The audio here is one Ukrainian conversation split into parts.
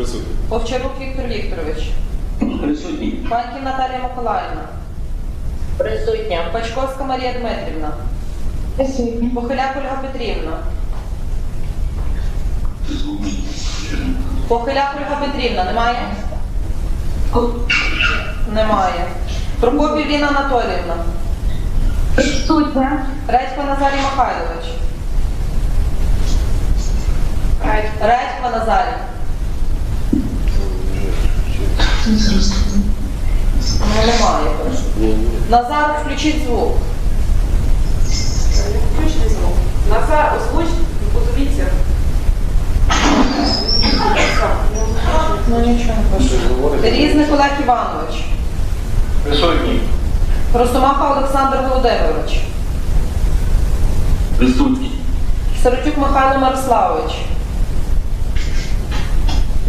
Присутній. Овчарук Віктор Вікторович. Присутній. Паньків Наталія Миколаївна. Присутня. Пачковська Марія Дмитрівна. Присутня. Похиляк Ольга Петрівна. Похиляк Ольга Петрівна, немає? Немає. Прокопів Ліна Анатоліївна. Присутня. Редько Назарій Михайлович. Редько Назарій. Ну, немає. Назар, включіть звук. Включний звук. Назар, озвуч, подивіться. Ну нічого не пишу. Різник Олег Іванович. Присутній. Росомаха Олександр Володимирович. Присутній. Сиротюк Михайло Мирославович.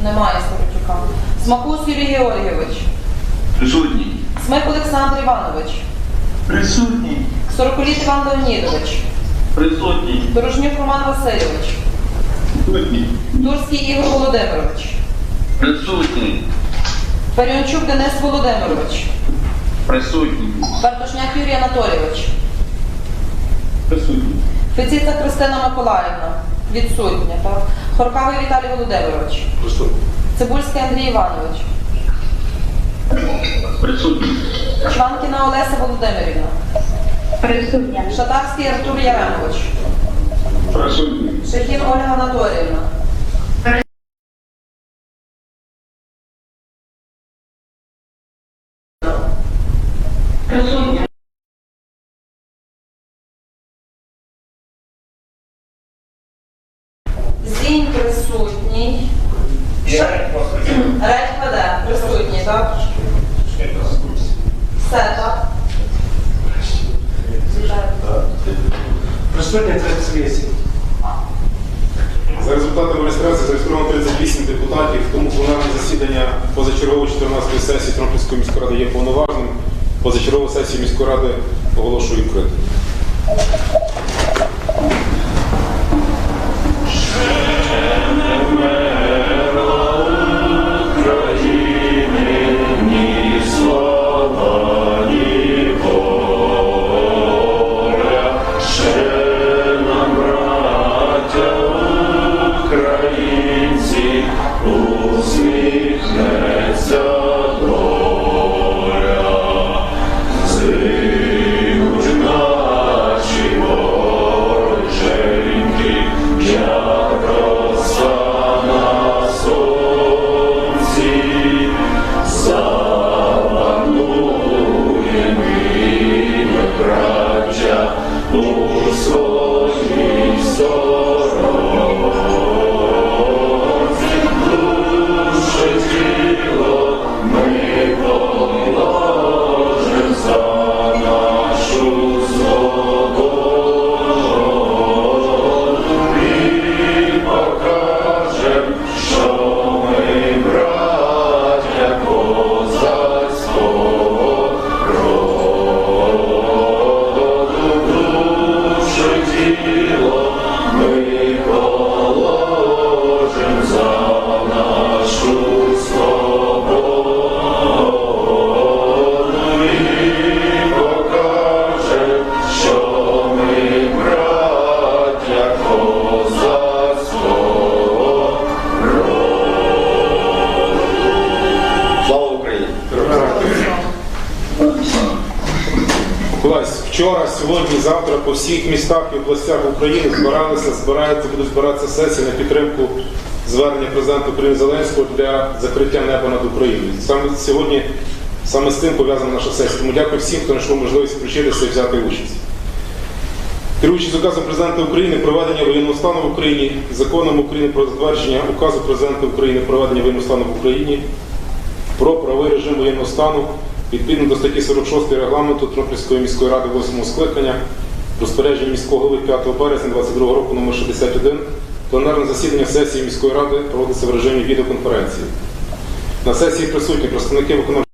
Немає Сиротюка. Смакус Юрій Георгійович. Присутній. Смик Олександр Іванович. Присутній. Сороколіт Іван Леонідович. Присутній. Дорожнюк Роман Васильович. Присутній. Турський Ігор Володимирович. Присутній. Періончук Денис Володимирович. Присутній. Бартошняк Юрій Анатолійович. Присутній. Феціця Христина Миколаївна. Відсутня. Так? Хоркавий Віталій Володимирович. Присутній. Цибульський Андрій Іванович. Присутній. Чванкіна Олеся Володимирівна. Присутня. Шатарський Артур Яремович. Присутній. Шехін Ольга Анатоліївна. Зінь присутній. Редь веде присутній, так? Все, так? Присутня 38. За результатами реєстрації зареєстровано 38 депутатів, тому пленарне засідання позачергової 14-ї сесії Тромпільської міської ради є повноважним. Позачергову сесію міської ради оголошую відкритою. Українці усміхнеться вчора, сьогодні, завтра по всіх містах і областях України збиралися, збираються, будуть збиратися сесії на підтримку звернення президента України Зеленського для закриття неба над Україною. Саме сьогодні саме з тим пов'язана наша сесія. Тому дякую всім, хто знайшов можливість включитися і взяти участь. Керуючись указом президента України про введення воєнного стану в Україні, законом України про затвердження указу президента України про введення воєнного стану в Україні, про правовий режим воєнного стану відповідно до статті 46 регламенту Тропільської міської ради 8 скликання розпорядження міського голови 5 березня 22 року номер 61 Пленарне засідання сесії міської ради проводиться в режимі відеоконференції. На сесії присутні представники виконавчого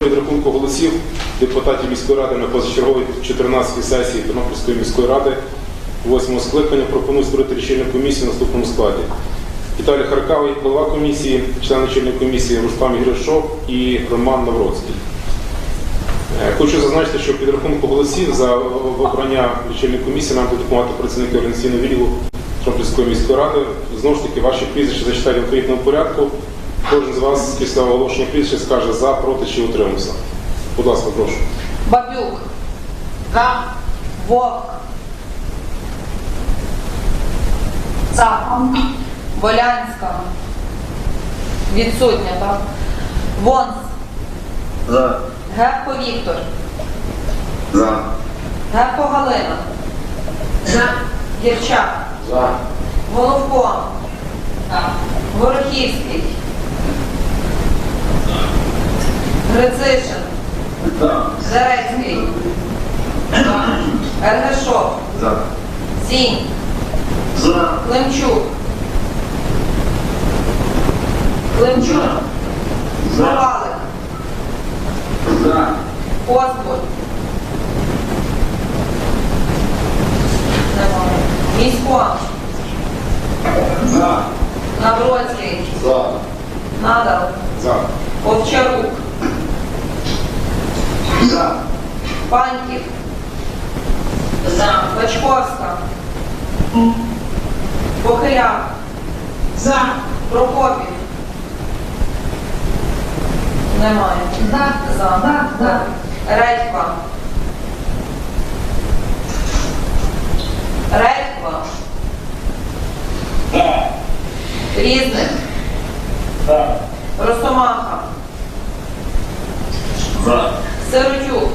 Підрахунку голосів депутатів міської ради на позачерговій 14-й сесії Тернопільської міської ради 8 скликання пропоную створити лічильну комісію в наступному складі. Віталій Харкавий, голова комісії, член лічильної комісії Рустам Гришов і Роман Навроцький. Е, Хочу зазначити, що підрахунку голосів за обрання лічильної комісії нам будуть допомагати працівники організаційного відділу Тернопільської міської ради. Знову ж таки, ваші прізвища зачитаю в відповідному порядку. Кожен з вас після оголошення прізвища скаже за, проти чи утримався. Будь ласка, прошу. Бабюк. За. Вовк. За. Волянська. Відсутня, так? Вонс. За. Гепко Віктор. За. Гепко Галина. За. Гірчак. За. Головко. Горохівський. Грицишин. За. Зарецький. Ергешов. За. Сінь. За. Климчук. За. Козбур. Немає. Місько. За. Навроцький. За. Надал. За. Овчарук. За. Паньків. За. Бачковська. Похиляк. За. Прокопів. Немає. За. За. За. За. Редька. Редька. Різник. За. Росомаха. За. Сиротюк.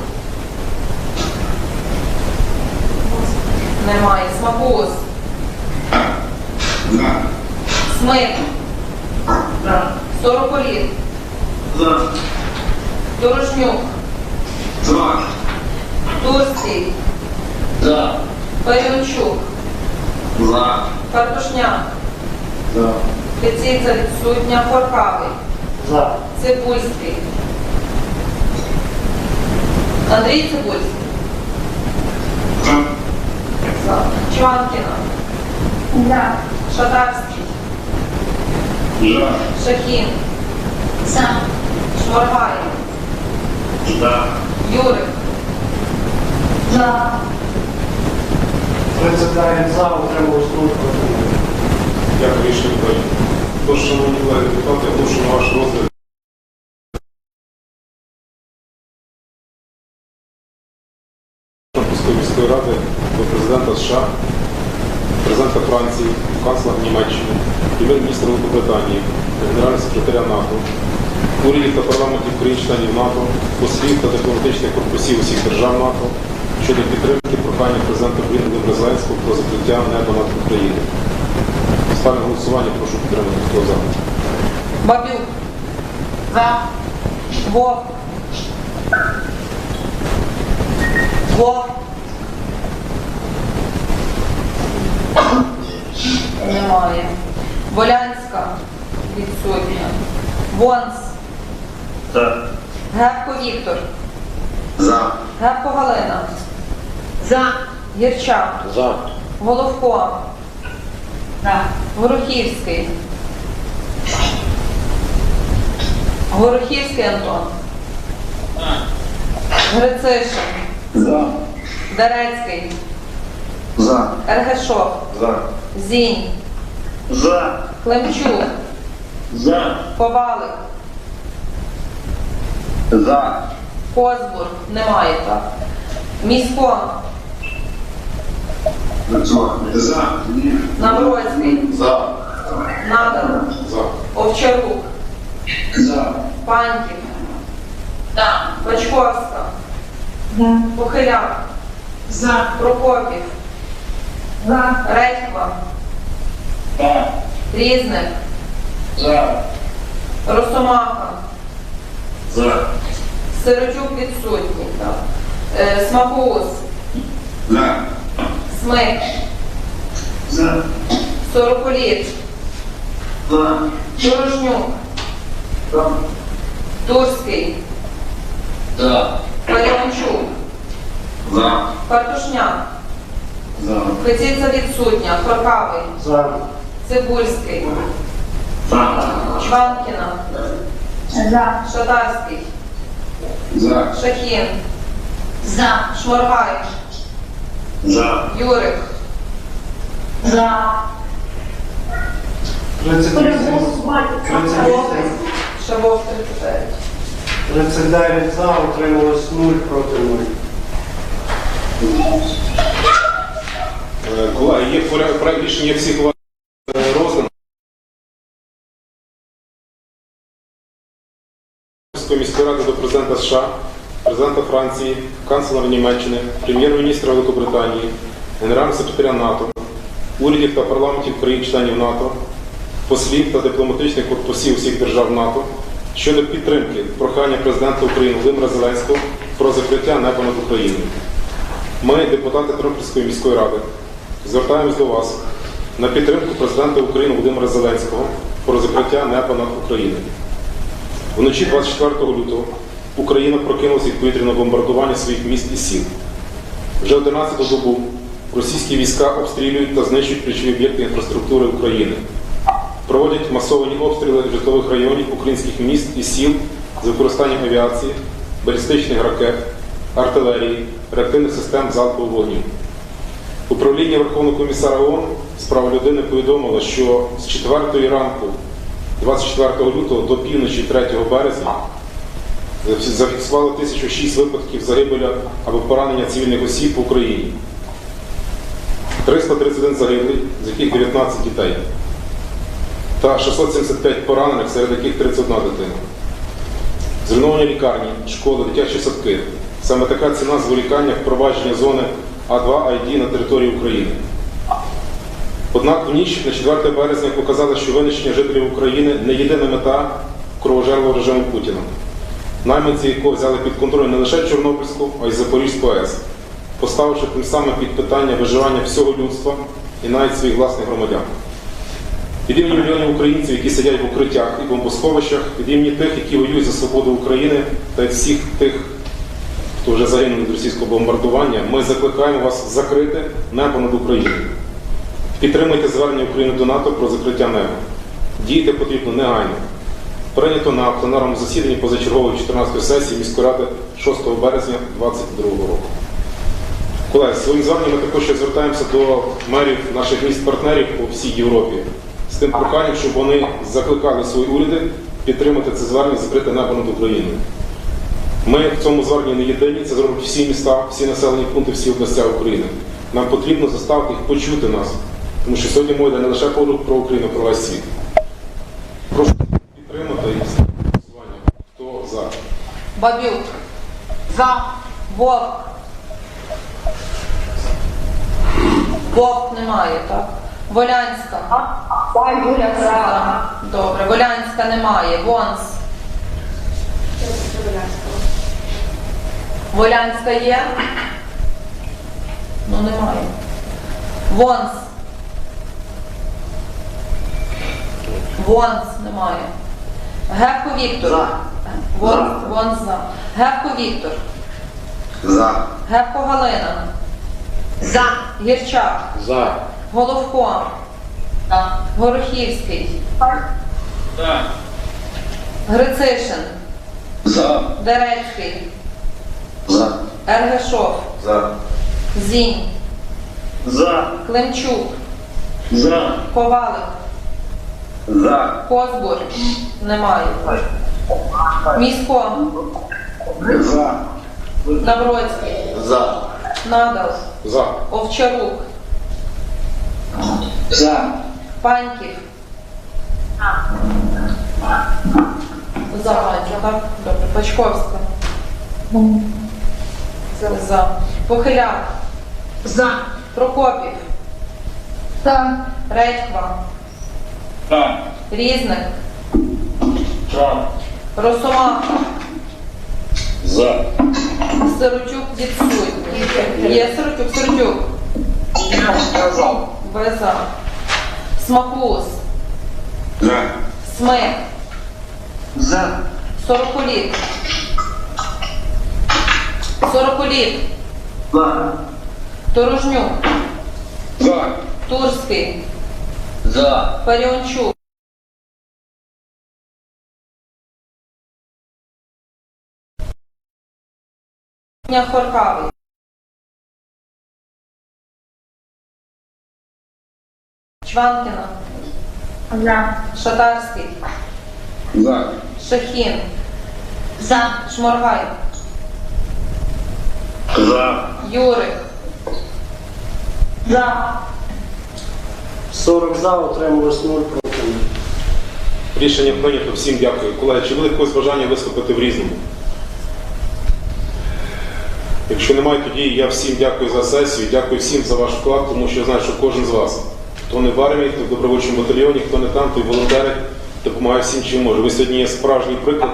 Немає. Смакус. За. Смик. Сороколіт. За. Дорошнюк. За. Турський. За. Переончук. За. Картошняк. За. Пеціця відсутня. Хоркавий. За. Цибульський. Андрій Цибульський. За. За. Чванкіна. За. Шатарський. За. Шахін. За. Шморгай. За. Юрик. За. Президент за отримав службу. Дякую, рішення прийнято. Тож, шановні колеги депутати, я прошу на ваш розгляд міської ради до президента США, президента Франції, канцлера Німеччини, прем'єр-міністра Великобританії, генерального секретаря НАТО, урядів та парламентів країн-членів НАТО, послів та дипломатичних корпусів усіх держав НАТО щодо підтримки прохання президента України Зеленського про закриття неба над Україною. Ставлю голосування, прошу підтримати. Хто за? Бабюк. За. Вовк. Вовк. Немає. Волянська. Відсутня. Вонс. За. Гепко Віктор. За. Гепко Галина. За. Гірчак. За. Головко. За. Горохівський. Горохівський Антон. Грицишин. За. Дерецький. За. Ергешов. За. Зінь. За. Климчук. За. Ковалик. За. Козбур. Немає, так? Місько. За. Навроцький. За. Надал. За. Овчарук. За. Паньків. Бачковська. За. Похиляк. За. Прокопів. За. Редька. За. Різник. За. Росомаха. За. Сирочук відсутній. Е, Смакоус. За. Смик, За. Сороколіт, За. Дорожнюк, За. Турський, За. Паріончук, За. Картушняк, За. Петиця відсутня, Прокавий, За. Цибульський, За. Чванкіна, За. Шатарський, За. Шахін, За. Шморгай, За. Юрик, За. 38. Переголосувати. 38. Шабов 39. 39 за, утрималось 0 проти 0. Е, Колеги, є проект рішення, всіх Ради до президента США, президента Франції, канцлера Німеччини, прем'єр-міністра Великобританії, генерального секретаря НАТО, урядів та парламентів країн-членів НАТО, послів та дипломатичних корпусів усіх держав НАТО щодо підтримки прохання президента України Володимира Зеленського про закриття неба над Україною. Ми, депутати Тернопільської міської ради, звертаємось до вас на підтримку президента України Володимира Зеленського про закриття неба над Україною. Вночі 24 лютого Україна прокинулася від повітряного бомбардування своїх міст і сіл. Вже 11 добу російські війська обстрілюють та знищують ключові об'єкти інфраструктури України. Проводять масовані обстріли житлових районів українських міст і сіл з використанням авіації, балістичних ракет, артилерії, реактивних систем залпового вогню. Управління Верховного комісара ООН з прав людини повідомило, що з 4 ранку 24 лютого до півночі 3 березня зафіксували 1006 випадків загибелі або поранення цивільних осіб в Україні. 331 загиблий, з яких 19 дітей, та 675 поранених, серед яких 31 дитина. Зруйновані лікарні, школи, дитячі садки. Саме така ціна зволікання впровадження зони А2 ID на території України. Однак в ніч на 4 березня показали, що винищення жителів України не єдина мета кровожерлого режиму Путіна, найманці якого взяли під контроль не лише Чорнобильську, а й Запорізьку АЕС, поставивши тим самим під питання виживання всього людства і навіть своїх власних громадян. Від імені мільйонів українців, які сидять в укриттях і бомбосховищах, від імені тих, які воюють за свободу України, та від всіх тих, хто вже загинув від російського бомбардування, ми закликаємо вас закрити небо над Україною. Підтримуйте звернення України до НАТО про закриття неба. Діяти потрібно негайно. Прийнято на пленарному засіданні позачергової 14-ї сесії міської ради 6 березня 2022 року. Колеги, своїм зверненням ми також звертаємося до мерів наших міст-партнерів по всій Європі з тим проханням, щоб вони закликали свої уряди підтримати це звернення закрити небо над Україною. Ми в цьому зверненні не єдині, це зроблять всі міста, всі населені пункти, всі області України. Нам потрібно заставити їх почути нас, тому що сьогодні мова йде не лише про про Україну, про весь світ. Прошу підтримати і голосування. Хто за? Бабюк. За. Вовк. Вовк немає, так? Волянська. Ой, Юля, за. За. Добре. Волянська немає. Вонс. Волянська є? Ну немає. Вонс. Вонс немає. Гевко Віктор. За. Вонс, Вонс за. Гевко Віктор. За. Гевко Галина. За. Гірчак. За. Головко. Горохівський. За. Грицишин. За. Дерецький. За. Ергешов. За. Зінь. За. Климчук. За. Ковалик. За. Козбур. Немає. Місько. За. Навроцький. За. Надал. За. Овчарук. За. Паньків. За так? Добре. Пачковська. За. Похиляк. За. Прокопів. За. Редьква. За. Різник. За. Росомаха. За. Сиротюк відсутній. Є Сиротюк. Я за. Беза. Смакус. За. Смик. За. Сороколіт. Сороколіт. За. Торожнюк. За. Турський. За. Паріончук. Хоркавий. Чванкіна. За. Шатарський. За. Шахін. За. Шморгай. За. Юрик. За. 40 за, утрималось 0 проти. Рішення прийнято. Всім дякую. Колеги, чи буде якось бажання виступити в різному? Якщо немає, тоді я всім дякую за сесію, дякую всім за ваш вклад, тому що я знаю, що кожен з вас, хто не в армії, хто в добровольчому батальйоні, хто не там, той волонтери, допомагає всім, чим може. Ви сьогодні є справжній приклад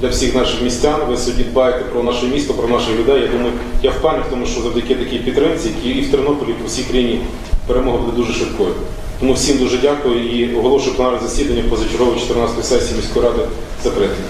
для всіх наших містян. Ви сьогодні дбаєте про наше місто, про наших людей. Я думаю, я впевнений в тому, що завдяки такій підтримці, які і в Тернополі, і по всій країні перемога буде дуже швидкою. Тому всім дуже дякую і оголошую пленарне засідання позачергової 14-ї сесії міської ради закритим.